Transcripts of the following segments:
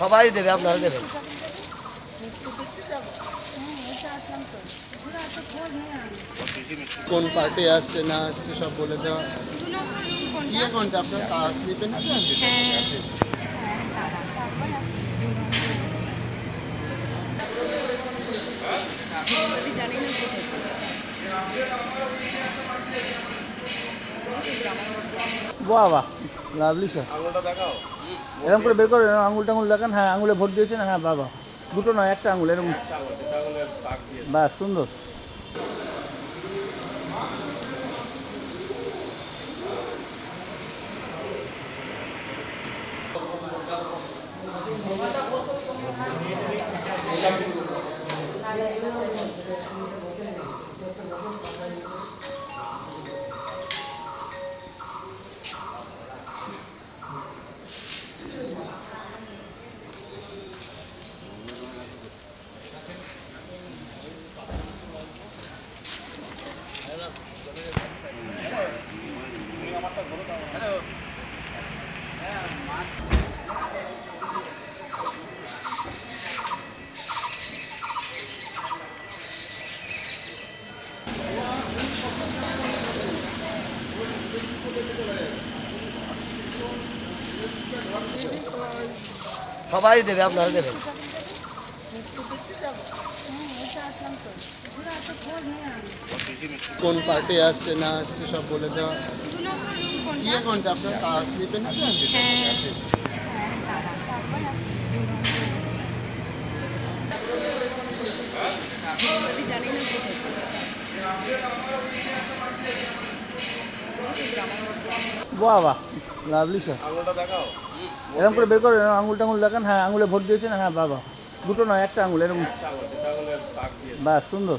সবাই দেবে আপনারা দেবেন। কোন পার্টি আসছে না আসছে সব বলে দেওয়া। কি কোনটা আপনার কাজ দিবেন বাহ বাহ লাভলি স্যার। এরকম করে বের করে আঙুল টাঙুল দেখান হ্যাঁ আঙুলে ভোট দিয়েছেন হ্যাঁ বাবা। দুটো নয় একটা আঙুল এরকম। বাস সুন্দর। সবাই দেবে আপনারা দেবেন। কোন পার্টি আসছে না আসছে সব বলে দেওয়া। কি কোনটা? আপনার কাজ দিবেন বাহ বাহ। লাভলি স্যার এরকম করে বের করে আঙুল টাঙুল দেখান হ্যাঁ আঙুলে ভোট দিয়েছেন হ্যাঁ বাবা দুটো নয় একটা আঙুল এরকম। বাহ সুন্দর।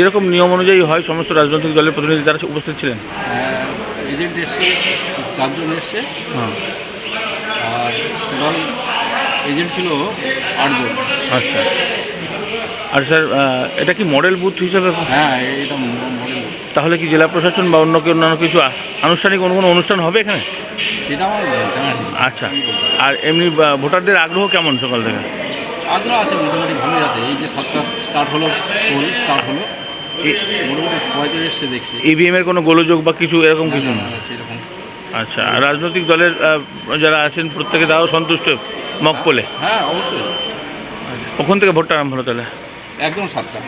যেরকম নিয়ম অনুযায়ী হয় সমস্ত রাজনৈতিক দলের প্রতিনিধি তারা উপস্থিত ছিলেন। এজেন্ট এসছে চারজন এসছে। হ্যাঁ। আর টোটাল এজেন্ট ছিল আটজন। আচ্ছা। আর স্যার এটা কি মডেল বুথ হিসেবে? হ্যাঁ এটা মডেল তাহলে কি জেলা প্রশাসন বা অন্য কেউ অন্যান্য কিছু আনুষ্ঠানিক কোনো কোনো অনুষ্ঠান হবে এখানে? সেটা আমার আচ্ছা। আর এমনি ভোটারদের আগ্রহ কেমন সকাল থেকে? আগ্রহ আছে মোটামুটি ভালোই আছে। এই যে সাতটা স্টার্ট হলো স্টার্ট হলো। ইভিএম এর কোনো গোলযোগ বা কিছু এরকম কিছু না? আচ্ছা আর রাজনৈতিক দলের যারা আছেন প্রত্যেকে তাও সন্তুষ্ট মকপলে। হ্যাঁ অবশ্যই। ওখান থেকে ভোটটা আরম্ভ হলো তাহলে? একদম সাতটা।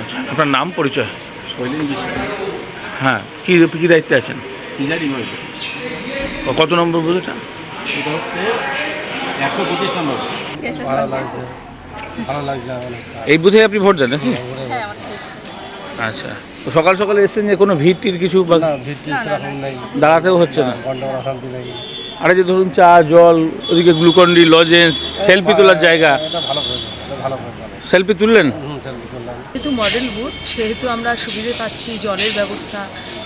আচ্ছা আপনার নাম পরিচয়? শৈলীন বিশ্বাস। হ্যাঁ কী কী দায়িত্বে আছেন? প্রিজাইডিং হয়েছে ও কত নম্বর বুঝেছেন হচ্ছে একশো পঁচিশ নম্বর। ভালো লাগছে। ভালো লাগছে এই বুথে আপনি ভোট দেন নাকি? আচ্ছা। তো সকাল সকালে এসছেন যে কোনো ভিড় টির কিছু বা দাঁড়াতেও হচ্ছে না আর যে ধরুন চা জল ওদিকে গ্লুকন্ডি লজেন্স সেলফি তোলার জায়গা। এটা ভালো করেছে এটা ভালো করেছে সেলফি তুললেন? যেহেতু মডেল বুথ সেহেতু আমরা সুবিধে পাচ্ছি জলের ব্যবস্থা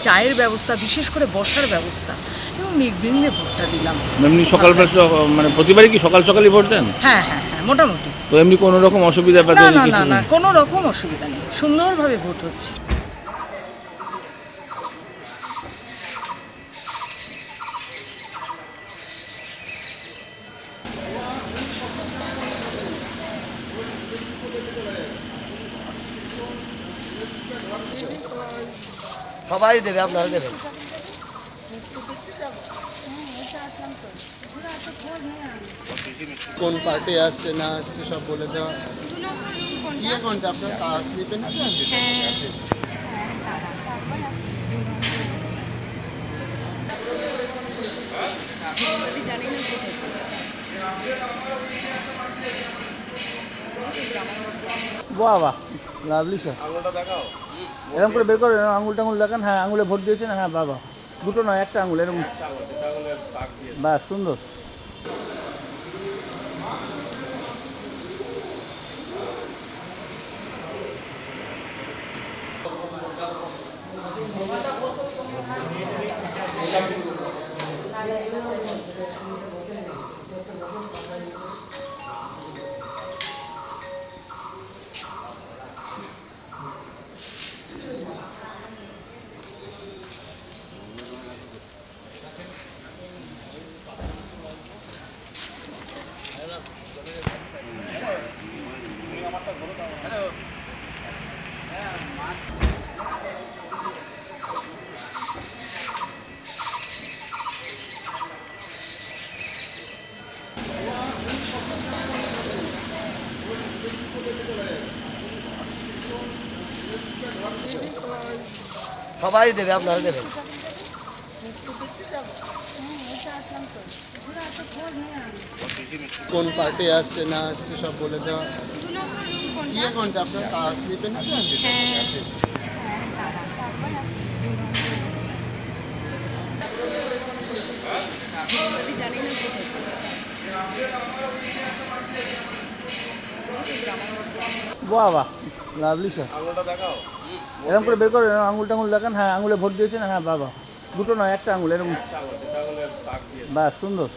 চায়ের ব্যবস্থা বিশেষ করে বসার ব্যবস্থা। এবং নির্বিঘ্নে ভোটটা দিলাম। এমনি সকালবেলা মানে প্রতিবারই কি সকাল সকালই ভোট দেন? হ্যাঁ হ্যাঁ হ্যাঁ। মোটামুটি। তো এমনি কোনো রকম অসুবিধা না না না না কোনো রকম অসুবিধা নেই। সুন্দরভাবে ভোট হচ্ছে। সবাই দেবে আপনারা দেবেন। কোন পার্টি আসছে না আসছে সব বলে দেওয়া। কি একাউন্টে আপনার? কাজ স্লিপে নিচ্ছেন বাহ বাহ। লাভলি স্যার এরকম করে বের করে আঙুল টাঙুল দেখান। হ্যাঁ আঙুলে ভোট দিয়েছেন হ্যাঁ বাবা দুটো নয় একটা আঙুল এরকম। বাহ সুন্দর। সবাই দেবে আপনারা দেবেন। কোন পার্টি আসছে না আসছে সব বলে দেওয়া। কি একাউন্টে আপনার কাজ স্লিপে নিচ্ছেন বাহ বাহ। Lovely sir. এরকম করে বের করে আঙুল টাঙুল দেখেন হ্যাঁ আঙুলে ভোট দিয়েছেন হ্যাঁ বাবা দুটো নয়, একটা আঙুল, এরকম বাহ সুন্দর